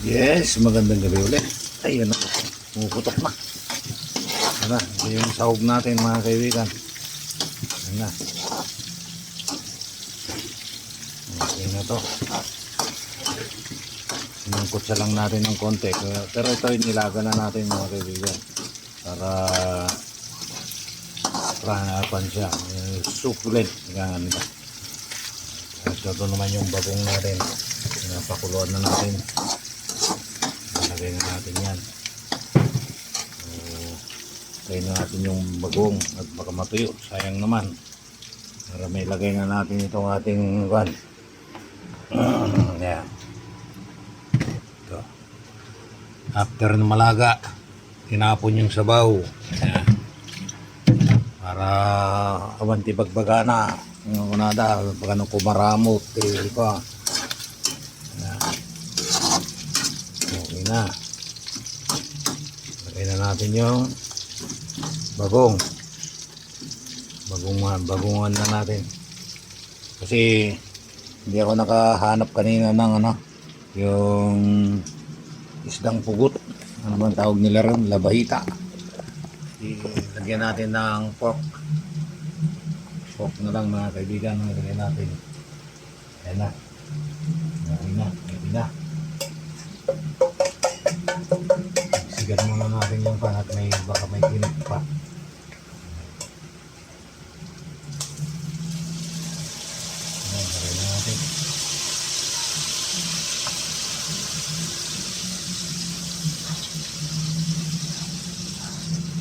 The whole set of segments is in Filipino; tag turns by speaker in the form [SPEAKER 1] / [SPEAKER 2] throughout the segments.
[SPEAKER 1] Yes, magandang gabi ulit. Ay, ano, pumuputok na. Ano, ito yung sahog natin mga kaibigan. Ano na. Okay na to. Sinungkot lang natin ng konti. Pero- ito yung nilaga na natin mga kaibigan. Para pranapan siya. Sukulent. Gangan nila. At ito naman yung bagong natin. Pinapakuluan na natin. Ilagay na natin yan. So, try na natin yung bagong at baka matuyo. Sayang naman. Para may lagay na natin itong ating van. yan. Ito. After na malaga, tinapon yung sabaw. Yan. Para awanti bagbaga na. Ang unada, baka nung kumaramot. Eh, pa. Yan. Okay na. Lagay na natin yung bagong. Bagungan, bagungan na natin. Kasi hindi ako nakahanap kanina ng ano, yung isdang pugot. Ano bang tawag nila ron? Labahita. Ilagyan natin ng pork. Pork na lang mga kaibigan. Ilagyan natin. Ayan na. Okay na. Ready na. Sigan muna natin yung pan at may baka may kinit pa. Ayan, lagay na natin.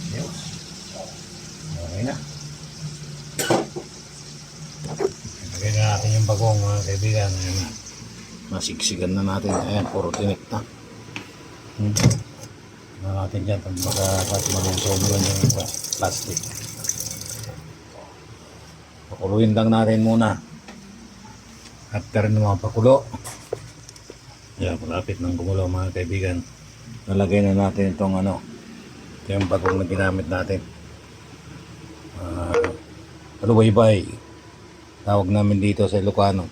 [SPEAKER 1] Ayos. Okay na. Lagay na natin yung bagong mga kaibigan. Ayan. Masigsigan na natin. Ayan, puro tinik na. Hmm. Na natin dyan pag baka lang yung plastic. Pakuluin lang natin muna. After na mga pakulo. Yeah, malapit ng gumulo mga kaibigan. Nalagay na natin itong ano. Ito yung bagong na ginamit natin. Uh, alubaybay. Tawag namin dito sa Ilocano.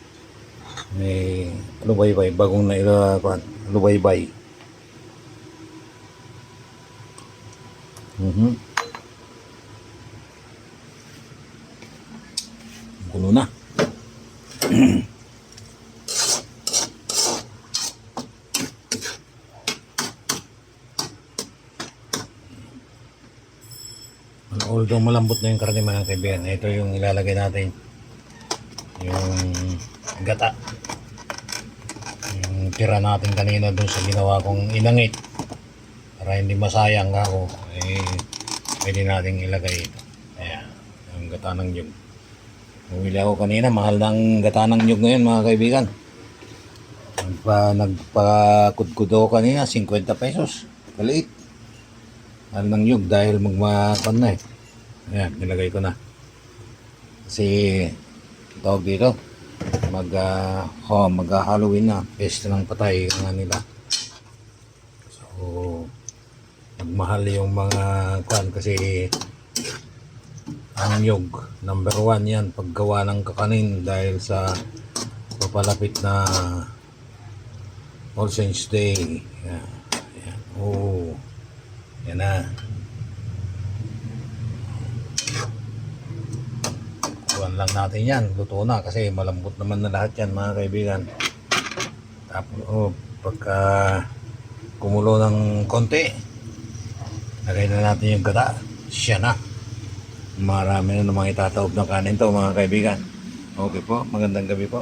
[SPEAKER 1] May alubaybay. Bagong na ilo, alubaybay. Mhm. Gulo na. Although malambot na yung karne mga kaibigan, ito yung ilalagay natin. Yung gata. Yung tira natin kanina doon sa ginawa kong inangit. Para hindi masayang ako, eh, pwede natin ilagay ito. Ayan, yung gata ng nyug. Bumili ako kanina, mahal ng gata ng nyug ngayon mga kaibigan. Nagpa, nagpakudkud ako kanina, 50 pesos. Kaliit. Mahal ng nyug dahil magmakan na eh. Ayan, nilagay ko na. Kasi, tawag dito, mag, uh, oh, mag-Halloween na. Pesta ng patay nga nila. So, magmahal yung mga kwan kasi ang nyog number one yan paggawa ng kakanin dahil sa papalapit na All Saints Day yan, yan. oh na. Kuhan lang natin yan. Luto na kasi malambot naman na lahat yan mga kaibigan. Tapos oh, pagka kumulo ng konti lagay na natin yung gata. Siya na. Marami na namang itataob ng kanin to mga kaibigan. Okay po magandang gabi po